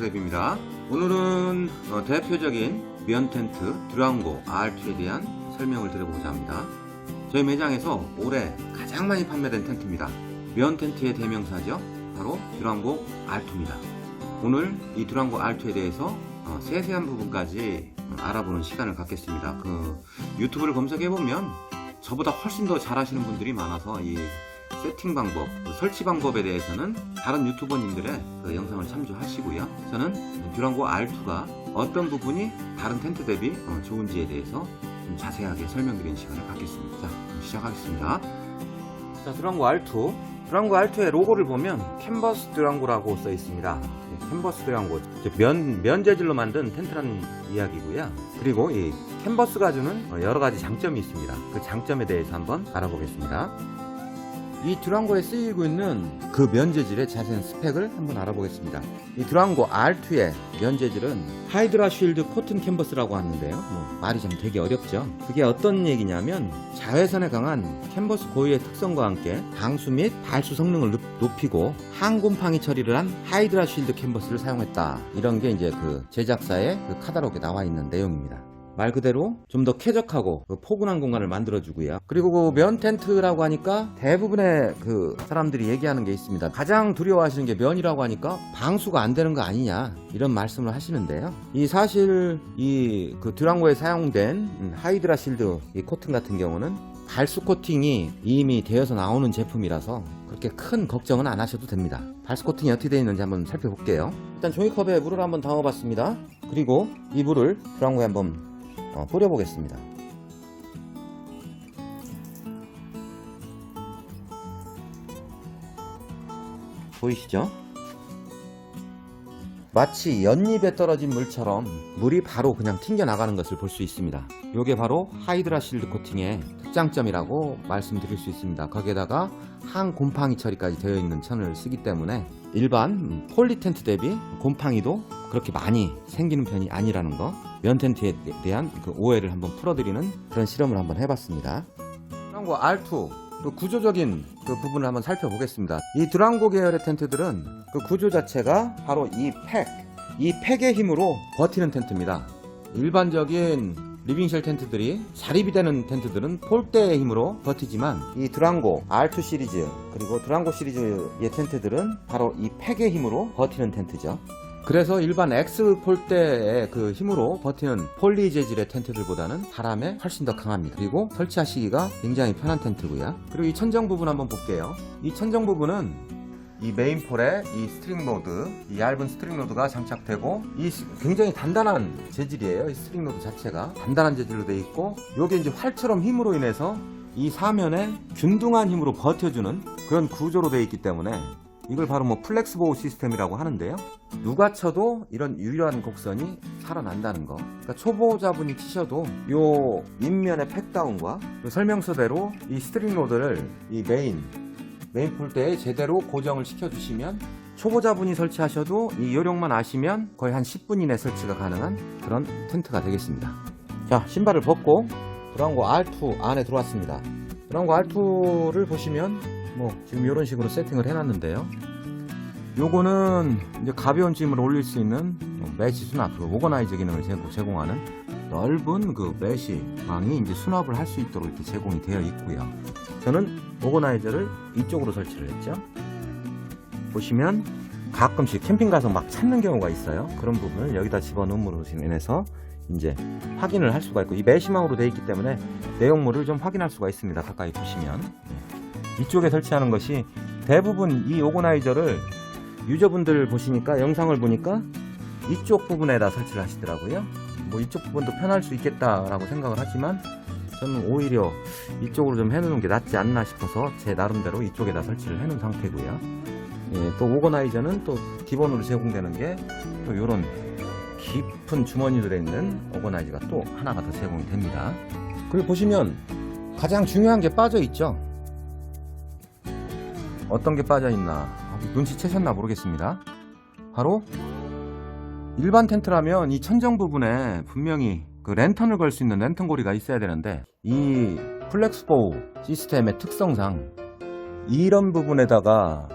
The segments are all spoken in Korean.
딸서대비입니다. 오늘은 어, 대표적인 면 텐트 드랑고 R2에 대한 설명을 드려보고자 합니다. 저희 매장에서 올해 가장 많이 판매된 텐트입니다. 면 텐트의 대명사죠. 바로 드랑고 R2입니다. 오늘 이 드랑고 R2에 대해서 어, 세세한 부분까지 어, 알아보는 시간을 갖겠습니다. 그 유튜브를 검색해보면 저보다 훨씬 더 잘하시는 분들이 많아서 이 세팅 방법, 그 설치 방법에 대해서는 다른 유튜버님들의 그 영상을 참조하시고요. 저는 듀랑고 R2가 어떤 부분이 다른 텐트 대비 어, 좋은지에 대해서 좀 자세하게 설명드리는 시간을 갖겠습니다. 시작하겠습니다. 자, 듀랑고 R2. 듀랑고 R2의 로고를 보면 캔버스 듀랑고라고 써 있습니다. 예, 캔버스. 이제 면, 면 재질로 만든 텐트라는 이야기고요. 그리고 이 캔버스가 주는 어, 여러 가지 장점이 있습니다. 그 장점에 대해서 한번 알아보겠습니다. 이 드랑고에 쓰이고 있는 그 면재질의 자세한 스펙을 한번 알아보겠습니다. 이 드랑고 R2의 면재질은 하이드라 쉴드 코튼 캔버스라고 하는데요. 뭐 말이 좀 되게 어렵죠. 그게 어떤 얘기냐면 자외선에 강한 캔버스 고유의 특성과 함께 방수 및 발수 성능을 높- 높이고 항곰팡이 처리를 한 하이드라 쉴드 캔버스를 사용했다. 이런 게 이제 그 제작사의 그 카탈로그에 나와 있는 내용입니다. 말 그대로 좀 더 쾌적하고 그 포근한 공간을 만들어주고요. 그리고 그 면 텐트라고 하니까 대부분의 그 사람들이 얘기하는 게 있습니다. 가장 두려워하시는 게 면이라고 하니까 방수가 안 되는 거 아니냐 이런 말씀을 하시는데요. 이 사실 이그 드랑고에 사용된 음, 하이드라 실드 이 코팅 같은 경우는 발수 코팅이 이미 되어서 나오는 제품이라서 그렇게 큰 걱정은 안 하셔도 됩니다. 발수 코팅이 어떻게 되어 있는지 한번 살펴볼게요. 일단 종이컵에 물을 한번 담아봤습니다. 그리고 이 물을 드랑고에 한번 어, 뿌려보겠습니다. 보이시죠? 마치 연잎에 떨어진 물처럼 물이 바로 그냥 튕겨 나가는 것을 볼 수 있습니다. 이게 바로 하이드라 실드 코팅의 특장점이라고 말씀드릴 수 있습니다. 거기에다가 항 곰팡이 처리까지 되어 있는 천을 쓰기 때문에 일반 폴리 텐트 대비 곰팡이도 그렇게 많이 생기는 편이 아니라는 거. 면 텐트에 대한 그 오해를 한번 풀어드리는 그런 실험을 한번 해봤습니다. 드랑고 R2 그 구조적인 그 부분을 한번 살펴보겠습니다. 이 드랑고 계열의 텐트들은 그 구조 자체가 바로 이 팩, 이 팩의 힘으로 버티는 텐트입니다. 일반적인 리빙쉘 텐트들이 자립이 되는 텐트들은 폴대의 힘으로 버티지만 이 드랑고 R2 시리즈 그리고 드랑고 시리즈의 텐트들은 바로 이 팩의 힘으로 버티는 텐트죠. 그래서 일반 X 폴대의 그 힘으로 버티는 폴리 재질의 텐트들보다는 바람에 훨씬 더 강합니다. 그리고 설치하시기가 굉장히 편한 텐트고요. 그리고 이 천정 부분 한번 볼게요. 이 천정 부분은 이 메인 폴에 이 스트링 로드, 이 얇은 스트링 로드가 장착되고 이 스- 굉장히 단단한 재질이에요. 이 스트링 로드 자체가 단단한 재질로 되어 있고 요게 이제 활처럼 힘으로 인해서 이 사면에 균등한 힘으로 버텨주는 그런 구조로 되어 있기 때문에 이걸 바로 뭐 플렉스 보호 시스템이라고 하는데요. 누가 쳐도 이런 유려한 곡선이 살아난다는 거. 그러니까 초보자분이 치셔도 요 밑면의 팩다운과 그 설명서대로 이 스트링 로드를 이 메인 메인 폴대에 제대로 고정을 시켜주시면 초보자분이 설치하셔도 이 요령만 아시면 거의 한 10분 이내 설치가 가능한 그런 텐트가 되겠습니다. 자 신발을 벗고 브라운고 R2 안에 들어왔습니다. 브라운고 R2를 보시면 뭐 지금 이런 식으로 세팅을 해놨는데요. 요거는 이제 가벼운 짐을 올릴 수 있는 뭐 매시 수납, 그 오거나이저 기능을 제공- 제공하는 넓은 그 매시 망이 이제 수납을 할 수 있도록 이렇게 제공이 되어 있고요. 저는 오거나이저를 이쪽으로 설치를 했죠. 보시면 가끔씩 캠핑 가서 막 찾는 경우가 있어요. 그런 부분을 여기다 집어넣음으로 인해서 이제 확인을 할 수가 있고 이 매시망으로 되어 있기 때문에 내용물을 좀 확인할 수가 있습니다. 가까이 보시면 네. 이쪽에 설치하는 것이 대부분 이 오거나이저를 유저분들 보시니까 영상을 보니까 이쪽 부분에다 설치를 하시더라고요. 뭐 이쪽 부분도 편할 수 있겠다라고 생각을 하지만 저는 오히려 이쪽으로 좀 해놓는 게 낫지 않나 싶어서 제 나름대로 이쪽에다 설치를 해놓은 상태고요. 예, 또 오거나이저는 또 기본으로 제공되는 게 또 이런 깊은 주머니들에 있는 오거나이저가 또 하나가 더 제공이 됩니다. 그리고 보시면 가장 중요한 게 빠져 있죠. 어떤 게 빠져 있나 눈치채셨나 모르겠습니다. 바로 일반 텐트라면 이 천정 부분에 분명히 그 랜턴을 걸 수 있는 랜턴 고리가 있어야 되는데 이 플렉스보우 시스템의 특성상 이런 부분에다가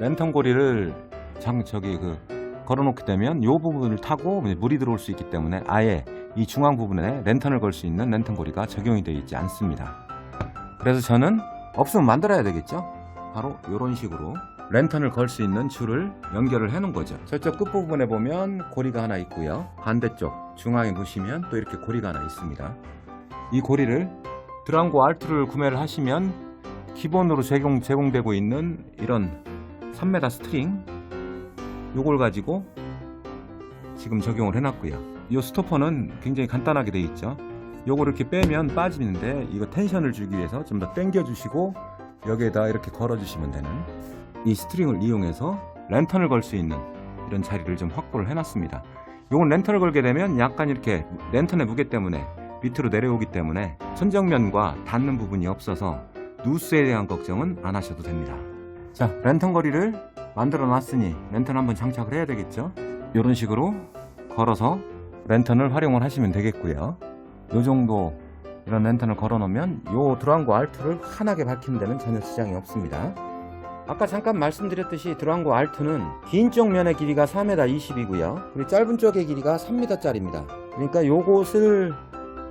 랜턴 고리를 장 저기 그 걸어놓게 되면 이 부분을 타고 물이 들어올 수 있기 때문에 아예 이 중앙 부분에 랜턴을 걸 수 있는 랜턴 고리가 적용이 되어 있지 않습니다. 그래서 저는 없으면 만들어야 되겠죠. 바로 이런 식으로 랜턴을 걸 수 있는 줄을 연결을 해 놓은 거죠. 저쪽 끝부분에 보면 고리가 하나 있고요. 반대쪽 중앙에 보시면 또 이렇게 고리가 하나 있습니다. 이 고리를 드랑고 알트를 구매를 하시면 기본으로 제공, 제공되고 있는 이런 3m 스트링 요걸 가지고 지금 적용을 해놨고요. 이 스토퍼는 굉장히 간단하게 되어 있죠. 요걸 이렇게 빼면 빠지는데 이거 텐션을 주기 위해서 좀 더 당겨 주시고 여기에다 이렇게 걸어 주시면 되는 이 스트링을 이용해서 랜턴을 걸 수 있는 이런 자리를 좀 확보를 해놨습니다. 요건 랜턴을 걸게 되면 약간 이렇게 랜턴의 무게 때문에 밑으로 내려오기 때문에 천정면과 닿는 부분이 없어서 누스에 대한 걱정은 안 하셔도 됩니다. 자, 랜턴 거리를 만들어 놨으니 랜턴 한번 장착을 해야 되겠죠? 이런 식으로 걸어서 랜턴을 활용을 하시면 되겠고요. 요 정도 이런 랜턴을 걸어 놓으면 요 드랑고 알트를 환하게 밝히는 데는 전혀 지장이 없습니다. 아까 잠깐 말씀드렸듯이 드랑고 알트는 긴 쪽 면의 길이가 4m 20이고요. 그리고 짧은 쪽의 길이가 3m짜리입니다. 그러니까 요것을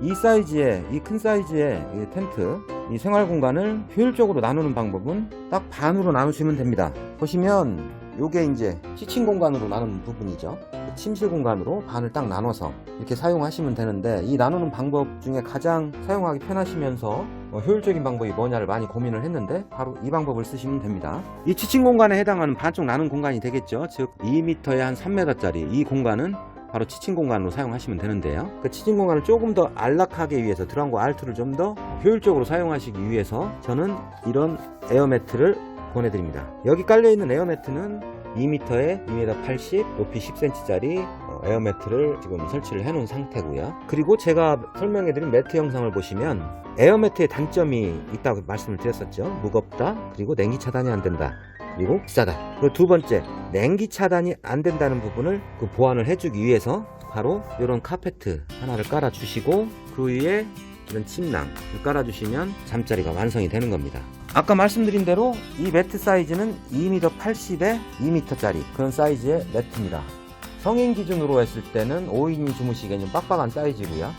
이 사이즈의 이 큰 사이즈의 이 텐트 이 생활 공간을 효율적으로 나누는 방법은 딱 반으로 나누시면 됩니다. 보시면 요게 이제 키친 공간으로 나누는 부분이죠. 그 침실 공간으로 반을 딱 나눠서 이렇게 사용하시면 되는데 이 나누는 방법 중에 가장 사용하기 편하시면서 어, 효율적인 방법이 뭐냐를 많이 고민을 했는데 바로 이 방법을 쓰시면 됩니다. 이 치친 공간에 해당하는 반쪽 나눈 공간이 되겠죠. 즉 2m에 한 3m짜리 이 공간은 바로 치친 공간으로 사용하시면 되는데요. 그 치친 공간을 조금 더 안락하게 위해서 드럼과 알트를 좀 더 효율적으로 사용하시기 위해서 저는 이런 에어매트를 보내드립니다. 여기 깔려있는 에어매트는 2m에 2m 80, 높이 10cm짜리 에어매트를 지금 설치를 해 놓은 상태고요. 그리고 제가 설명해 드린 매트 영상을 보시면 에어매트의 단점이 있다고 말씀을 드렸었죠. 무겁다, 그리고 냉기 차단이 안 된다. 그리고 비싸다. 그리고 두 번째, 냉기 차단이 안 된다는 부분을 그 보완을 해주기 위해서 바로 이런 카페트 하나를 깔아주시고 그 위에 이런 침낭을 깔아주시면 잠자리가 완성이 되는 겁니다. 아까 말씀드린 대로 이 매트 사이즈는 2m 80에 2m짜리 그런 사이즈의 매트입니다. 성인 기준으로 했을 때는 5인이 주무시기엔 좀 빡빡한 사이즈고요.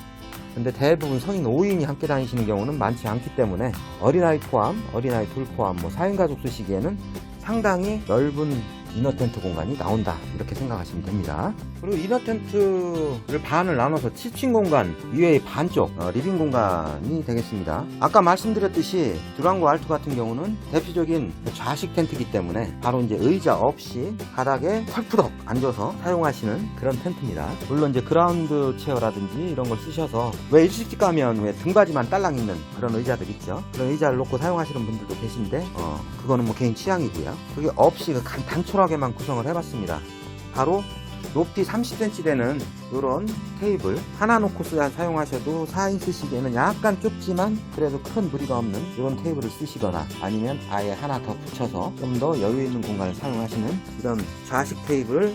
근데 대부분 성인 5인이 함께 다니시는 경우는 많지 않기 때문에 어린아이 포함, 어린아이 둘 포함 뭐 4인 가족 쓰시기에는 상당히 넓은 이너 텐트 공간이 나온다. 이렇게 생각하시면 됩니다. 그리고 이너 텐트를 반을 나눠서 치친 공간 이외의 반쪽 어, 리빙 공간이 되겠습니다. 아까 말씀드렸듯이 드랑고 알투 같은 경우는 대표적인 좌식 텐트이기 때문에 바로 이제 의자 없이 바닥에 펄푸덕 앉아서 사용하시는 그런 텐트입니다. 물론 이제 그라운드 체어라든지 이런 걸 쓰셔서 왜 일식집 가면 왜 등받이만 딸랑 있는 그런 의자들 있죠? 그런 의자를 놓고 사용하시는 분들도 계신데 어, 그거는 뭐 개인 취향이고요. 그게 없이 그 간- 단촐하게만 구성을 해봤습니다. 바로 높이 30cm 되는 이런 테이블 하나 놓고 쓰 사용하셔도 4인 쓰시기에는 약간 좁지만 그래도 큰 무리가 없는 이런 테이블을 쓰시거나 아니면 아예 하나 더 붙여서 좀 더 여유 있는 공간을 사용하시는 이런 좌식 테이블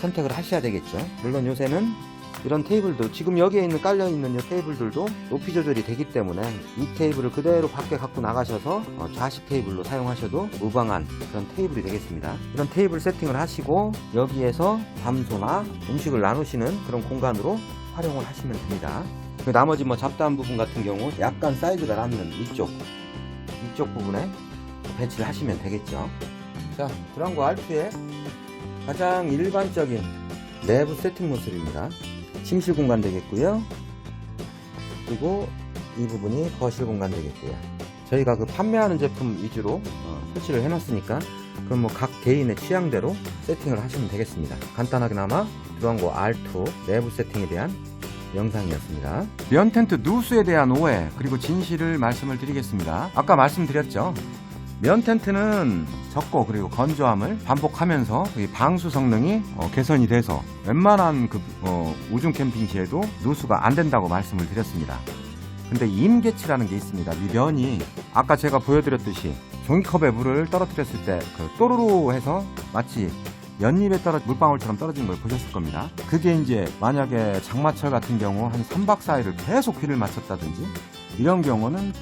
선택을 하셔야 되겠죠. 물론 요새는 이런 테이블도 지금 여기에 있는 깔려 있는 이 테이블들도 높이 조절이 되기 때문에 이 테이블을 그대로 밖에 갖고 나가셔서 어, 좌식 테이블로 사용하셔도 무방한 그런 테이블이 되겠습니다. 이런 테이블 세팅을 하시고 여기에서 담소나 음식을 나누시는 그런 공간으로 활용을 하시면 됩니다. 그 나머지 뭐 잡다한 부분 같은 경우 약간 사이즈가 남는 이쪽 이쪽 부분에 배치를 하시면 되겠죠. 자, 드랑고 알트의 가장 일반적인 내부 세팅 모습입니다. 침실 공간 되겠고요. 그리고 이 부분이 거실 공간 되겠고요. 저희가 그 판매하는 제품 위주로 어, 설치를 해놨으니까 그럼 뭐 각 개인의 취향대로 세팅을 하시면 되겠습니다. 간단하게나마 드랑고 R2 내부 세팅에 대한 영상이었습니다. 면 텐트 누수에 대한 오해 그리고 진실을 말씀을 드리겠습니다. 아까 말씀드렸죠. 면 텐트는 적고 그리고 건조함을 반복하면서 이 방수 성능이 어, 개선이 돼서 웬만한 그 어, 우중 캠핑 시에도 누수가 안 된다고 말씀을 드렸습니다. 근데 임계치라는 게 있습니다. 이 면이 아까 제가 보여드렸듯이 종이컵에 물을 떨어뜨렸을 때 그 또르르 해서 마치 연잎에 떨어 물방울처럼 떨어지는 걸 보셨을 겁니다. 그게 이제 만약에 장마철 같은 경우 한 3박 4일을 계속 비를 맞췄다든지 이런 경우는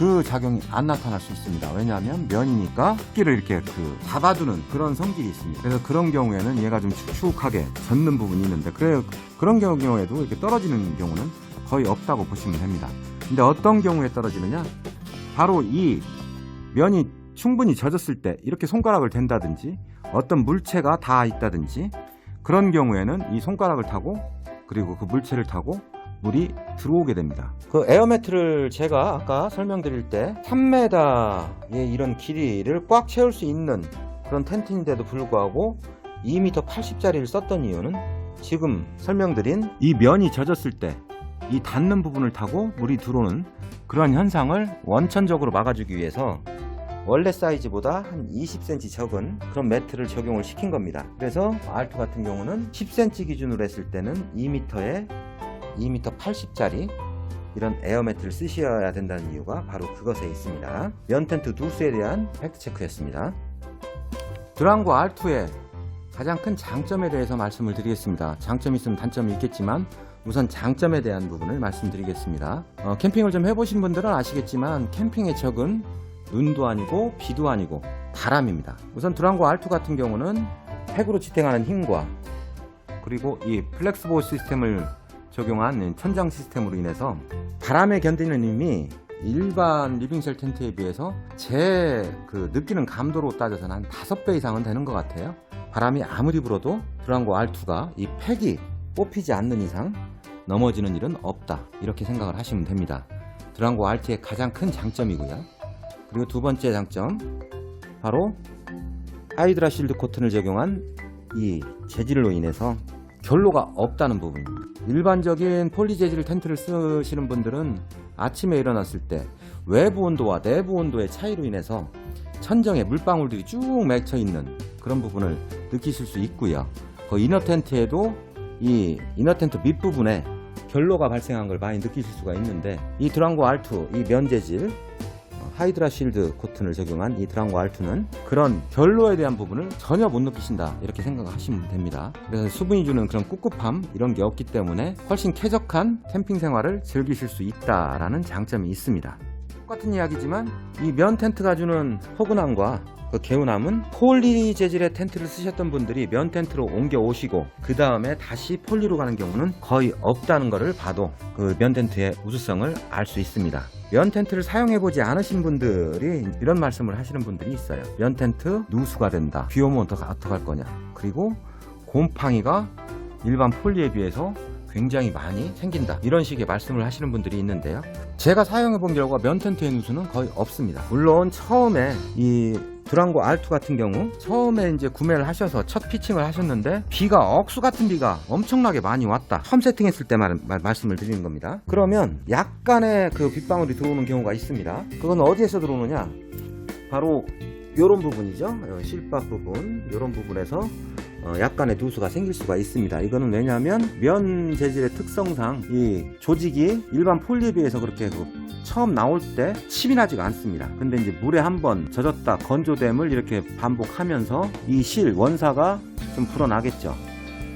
그 작용이 안 나타날 수 있습니다. 왜냐하면 면이니까 끼를 이렇게 그 잡아두는 그런 성질이 있습니다. 그래서 그런 경우에는 얘가 좀 축축하게 젖는 부분이 있는데 그래 그런 경우에도 이렇게 떨어지는 경우는 거의 없다고 보시면 됩니다. 근데 어떤 경우에 떨어지느냐? 바로 이 면이 충분히 젖었을 때 이렇게 손가락을 댄다든지 어떤 물체가 닿아 있다든지 그런 경우에는 이 손가락을 타고 그리고 그 물체를 타고 물이 들어오게 됩니다. 그 에어매트를 제가 아까 설명드릴 때 3m의 이런 길이를 꽉 채울 수 있는 그런 텐트인데도 불구하고 2m 80짜리를 썼던 이유는 지금 설명드린 이 면이 젖었을 때 이 닿는 부분을 타고 물이 들어오는 그런 현상을 원천적으로 막아주기 위해서 원래 사이즈보다 한 20cm 적은 그런 매트를 적용을 시킨 겁니다. 그래서 R2 같은 경우는 10cm 기준으로 했을 때는 2m에 2m 80짜리 이런 에어 매트를 쓰셔야 된다는 이유가 바로 그것에 있습니다. 면 텐트 누수에 대한 팩트 체크였습니다. 드랑고 R2의 가장 큰 장점에 대해서 말씀을 드리겠습니다. 장점이 있으면 단점이 있겠지만 우선 장점에 대한 부분을 말씀드리겠습니다. 어, 캠핑을 좀 해보신 분들은 아시겠지만 캠핑의 적은 눈도 아니고 비도 아니고 바람입니다. 우선 드랑고 R2 같은 경우는 팩으로 지탱하는 힘과 그리고 이 플렉스볼 시스템을 적용한 천장 시스템으로 인해서 바람에 견디는 힘이 일반 리빙셀 텐트에 비해서 제 그 느끼는 감도로 따져서는 한 5배 이상은 되는 것 같아요. 바람이 아무리 불어도 드랑고 R2가 이 팩이 뽑히지 않는 이상 넘어지는 일은 없다. 이렇게 생각을 하시면 됩니다. 드랑고 RT의 가장 큰 장점이고요. 그리고 두 번째 장점 바로 하이드라 실드 코튼을 적용한 이 재질로 인해서 결로가 없다는 부분입니다. 일반적인 폴리 재질 텐트를 쓰시는 분들은 아침에 일어났을 때 외부 온도와 내부 온도의 차이로 인해서 천정에 물방울들이 쭉 맺혀 있는 그런 부분을 느끼실 수 있고요. 그 이너 텐트에도 이 이너 텐트 밑부분에 결로가 발생한 걸 많이 느끼실 수가 있는데 이 드랑고 R2 이 면 재질 어, 하이드라 실드 코튼을 적용한 이 드랑고 R2는 그런 결로에 대한 부분을 전혀 못 느끼신다 이렇게 생각하시면 됩니다. 그래서 수분이 주는 그런 꿉꿉함 이런 게 없기 때문에 훨씬 쾌적한 캠핑 생활을 즐기실 수 있다라는 장점이 있습니다. 똑같은 이야기지만 이 면 텐트가 주는 포근함과 그 개운함은 폴리 재질의 텐트를 쓰셨던 분들이 면 텐트로 옮겨 오시고 그 다음에 다시 폴리로 가는 경우는 거의 없다는 것을 봐도 그 면 텐트의 우수성을 알 수 있습니다. 면 텐트를 사용해 보지 않으신 분들이 이런 말씀을 하시는 분들이 있어요. 면 텐트 누수가 된다. 비 오면 어떡- 어떡할 거냐. 그리고 곰팡이가 일반 폴리에 비해서 굉장히 많이 생긴다. 이런 식의 말씀을 하시는 분들이 있는데요. 제가 사용해 본 결과 면 텐트의 누수는 거의 없습니다. 물론 처음에 이 드랑고 R2 같은 경우 처음에 이제 구매를 하셔서 첫 피칭을 하셨는데 비가 억수 같은 비가 엄청나게 많이 왔다. 처음 세팅했을 때 말, 말, 말씀을 드리는 겁니다. 그러면 약간의 그 빗방울이 들어오는 경우가 있습니다. 그건 어디에서 들어오느냐? 바로 요런 부분이죠. 어, 실밥 부분, 요런 부분에서 어, 약간의 누수가 생길 수가 있습니다. 이거는 왜냐하면 면 재질의 특성상 이 조직이 일반 폴리에 비해서 그렇게 그 처음 나올 때 침이 나지가 않습니다. 근데 이제 물에 한번 젖었다 건조됨을 이렇게 반복하면서 이 실 원사가 좀 불어나겠죠.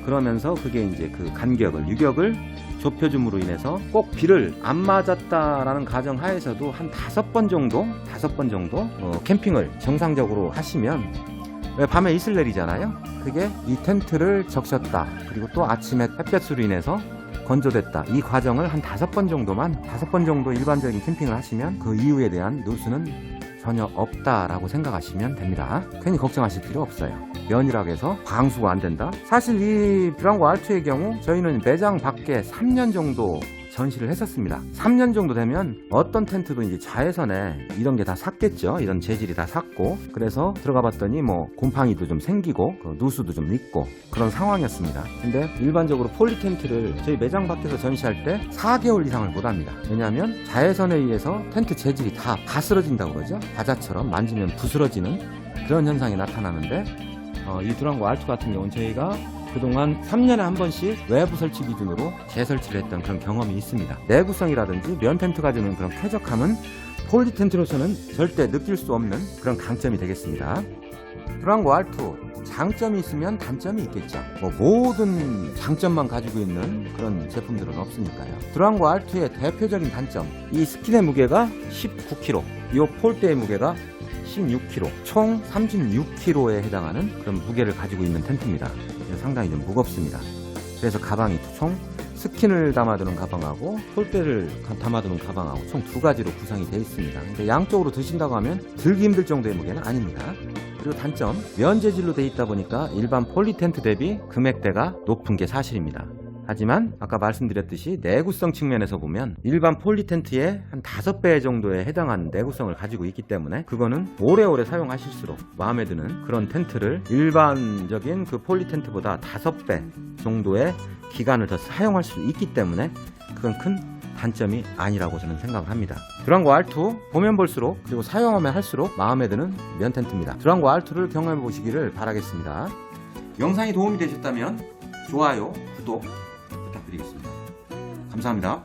그러면서 그게 이제 그 간격을 유격을 좁혀줌으로 인해서 꼭 비를 안 맞았다라는 가정 하에서도 한 다섯 번 정도 다섯 번 정도 어, 캠핑을 정상적으로 하시면 왜 밤에 이슬 내리잖아요. 그게 이 텐트를 적셨다. 그리고 또 아침에 햇볕으로 인해서 건조됐다. 이 과정을 한 다섯 번 정도만, 다섯 번 정도 일반적인 캠핑을 하시면 그 이후에 대한 누수는 전혀 없다라고 생각하시면 됩니다. 괜히 걱정하실 필요 없어요. 면이라고 해서 광수가 안 된다? 사실 이 드랑고 R2의 경우 저희는 매장 밖에 3년 정도 전시를 했었습니다. 3년 정도 되면 어떤 텐트도 이제 자외선에 이런 게 다 샀겠죠. 이런 재질이 다 샀고 그래서 들어가 봤더니 뭐 곰팡이도 좀 생기고 그 누수도 좀 있고 그런 상황이었습니다. 근데 일반적으로 폴리 텐트를 저희 매장 밖에서 전시할 때 4개월 이상을 못 합니다. 왜냐하면 자외선에 의해서 텐트 재질이 다 가스러진다고 그러죠. 과자처럼 만지면 부스러지는 그런 현상이 나타나는데 어, 이 드랑고 R2 같은 경우는 저희가 그동안 3년에 한 번씩 외부 설치 기준으로 재설치를 했던 그런 경험이 있습니다. 내구성이라든지 면 텐트가 주는 그런 쾌적함은 폴리 텐트로서는 절대 느낄 수 없는 그런 강점이 되겠습니다. 드랑고 R2 장점이 있으면 단점이 있겠죠. 뭐 모든 장점만 가지고 있는 그런 제품들은 없으니까요. 드랑고 R2의 대표적인 단점, 이 스킨의 무게가 19kg, 이 폴대의 무게가 16kg, 총 36kg에 해당하는 그런 무게를 가지고 있는 텐트입니다. 상당히 좀 무겁습니다. 그래서 가방이 총 스킨을 담아두는 가방하고 폴대를 가- 담아두는 가방하고 총 두 가지로 구성이 되어 있습니다. 근데 양쪽으로 드신다고 하면 들기 힘들 정도의 무게는 아닙니다. 그리고 단점, 면재질로 되어 있다 보니까 일반 폴리 텐트 대비 금액대가 높은 게 사실입니다. 하지만 아까 말씀드렸듯이 내구성 측면에서 보면 일반 폴리 텐트의 한 5배 정도에 해당하는 내구성을 가지고 있기 때문에 그거는 오래오래 사용하실수록 마음에 드는 그런 텐트를 일반적인 그 폴리 텐트보다 5배 정도의 기간을 더 사용할 수 있기 때문에 그건 큰 단점이 아니라고 저는 생각을 합니다. 드랑고 R2 보면 볼수록 그리고 사용하면 할수록 마음에 드는 면 텐트입니다. 드랑고 R2를 경험해 보시기를 바라겠습니다. 영상이 도움이 되셨다면 좋아요, 구독 드리겠습니다. 감사합니다.